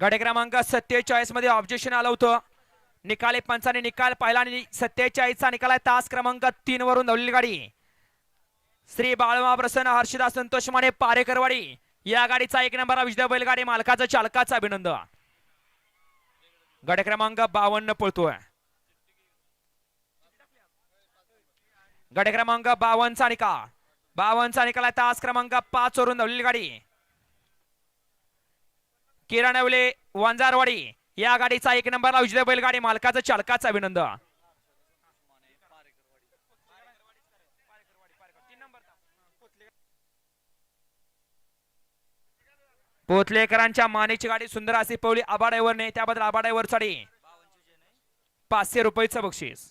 गडे क्रमांक सत्तेचाळीसमध्ये ऑब्जेक्शन आलं होतं. निकाले पंचाने निकाल पाहिला आणि सत्तेचाळीसचा निकाल आहे. तास क्रमांक तीन वरून धावलेली गाडी. श्री बाळमा प्रसन्न हर्षदा संतोष माने पारेकरवाडी. या गाडीचा एक नंबर विजय बैलगाडी मालकाचं चालकाचं अभिनंदन. गडे क्रमांक बावन्न पळतोय. गडे क्रमांक बावनचा निकाल. बावनचा निकाल आहे. तास क्रमांक पाच वरून धावलेली गाडी. किराणवले वंजारवाडी. या गाडीचा एक नंबरला उजव्या बैलगाडी मालकाचं चालकाचं अभिनंदन. पोतलेकरांच्या मानेची गाडी सुंदर अशी पवली आबाडायवरने त्याबद्दल आबाडायवर साठी पाचशे रुपयेचं बक्षीस.